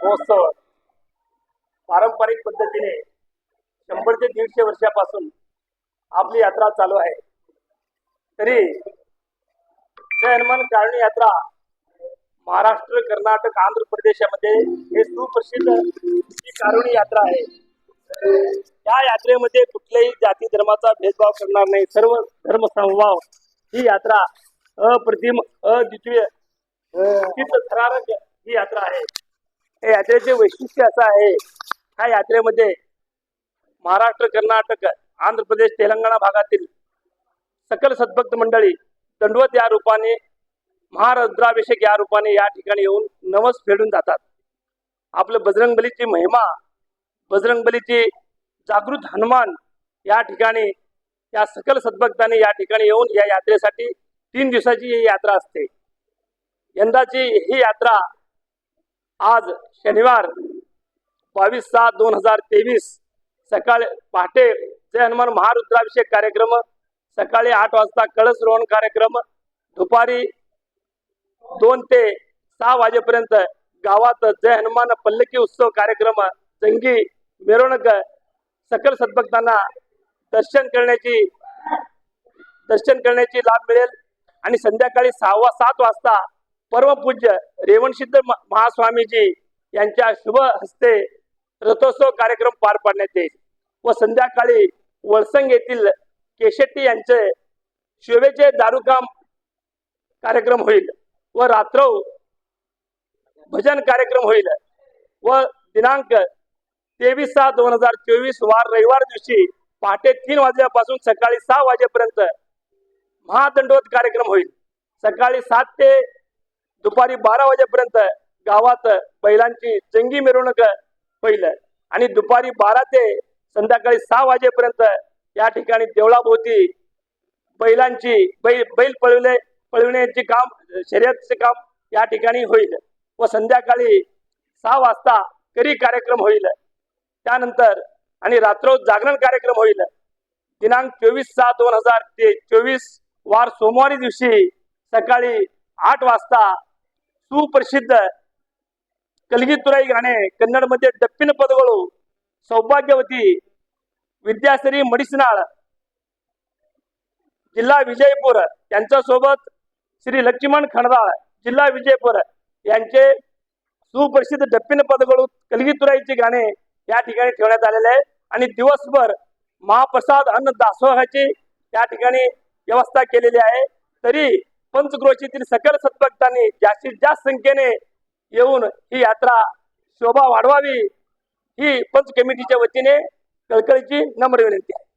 महोत्सव पारंपरिक पद्धतीने शंभर ते दीडशे वर्षापासून आपली यात्रा चालू आहे. तरी जय हनुमान काळणी यात्रा महाराष्ट्र कर्नाटक आंध्र प्रदेशामध्ये हे सुप्रसिद्ध ही कारुणी यात्रा आहे. या यात्रेमध्ये कुठल्याही जाती धर्माचा भेदभाव करणार नाही. सर्व धर्म समभाव ही यात्रा अप्रतिम अद्वितीय थरारक ही यात्रा आहे. या यात्रेचे वैशिष्ट्य असं आहे. ह्या यात्रेमध्ये महाराष्ट्र कर्नाटक आंध्र प्रदेश तेलंगणा भागातील सकल सद्भक्त मंडळी दंडवत या रूपाने महारुद्राभिषेक या रूपाने या ठिकाणी येऊन नवस फेडून जातात. आपलं बजरंगबलीची महिमा बजरंगबलीची जागृत हनुमान या ठिकाणी या सकल सद्भक्तांनी या ठिकाणी येऊन या यात्रेसाठी तीन दिवसाची ही यात्रा असते. यंदाची ही यात्रा आज शनिवार बावीस सात दोन हजार तेवीस सकाळी पहाटे जय हनुमान महारुद्राभिषेक कार्यक्रम सकाळी आठ वाजता कळस रोहन कार्यक्रम दुपारी दोन ते सहा वाजेपर्यंत गावात जय हनुमान पल्लकी उत्सव कार्यक्रम जंगी मिरवणूक सकल सद्भक्तांना दर्शन करण्याची दर्शन करण्याची लाभ मिळेल. आणि संध्याकाळी सहावा सात वाजता परमपूज्य रेवणसिद्ध महास्वामीजी यांच्या शुभ हस्ते रथोत्सव कार्यक्रम पार पाडण्यात येईल. व संध्याकाळी वळसंग येथील केशेट्टी यांचे शिवेचे दारुकाम कार्यक्रम होईल व रात्र भजन कार्यक्रम होईल व दिनांक तेवीस सहा दोन हजार चोवीस वार रविवार दिवशी पहाटे तीन वाजल्यापासून सकाळी सहा वाजेपर्यंत महादंडवत कार्यक्रम होईल. सकाळी सात ते दुपारी बारा वाजेपर्यंत गावात बैलांची चंगी मिरवणूक पहिलं आणि दुपारी बारा ते संध्याकाळी सहा वाजेपर्यंत या ठिकाणी देवळाभोवती बैलांची बैल बैल पळवले पळविण्याचे काम शर्यतचे काम या ठिकाणी होईल. व संध्याकाळी सहा वाजता करी कार्यक्रम होईल. त्यानंतर आणि रात्र जागरण कार्यक्रम होईल. दिनांक चोवीस सहा दोन हजार ते चोवीस वार सोमवारी दिवशी सकाळी आठ वाजता सुप्रसिद्ध ಕಲಗಿತುರೈ गाणे ಕನ್ನಡ डप्पिन ದಪ್ಪಿನ सौभाग्यवती ಸೌಭಾಗ್ಯವತಿ विद्याश्री मडिसनाळ जिल्हा विजयपूर यांच्यासोबत श्री लक्ष्मण खंडाळ जिल्हा विजयपूर यांचे सुप्रसिद्ध डप्पिन पदगळू कलगीतुराईचे गाणे या ठिकाणी ठेवण्यात आलेले आहे. आणि दिवसभर महाप्रसाद अन्न दासोहाची या ठिकाणी व्यवस्था केलेली आहे. तरी पंचक्रोशीतील सकल सद्भक्तांनी जास्तीत जास्त संख्येने येऊन ही यात्रा शोभा वाढवावी. ही पंच कमिटीच्या वतीने कळकळीची नम्र विनंती आहे.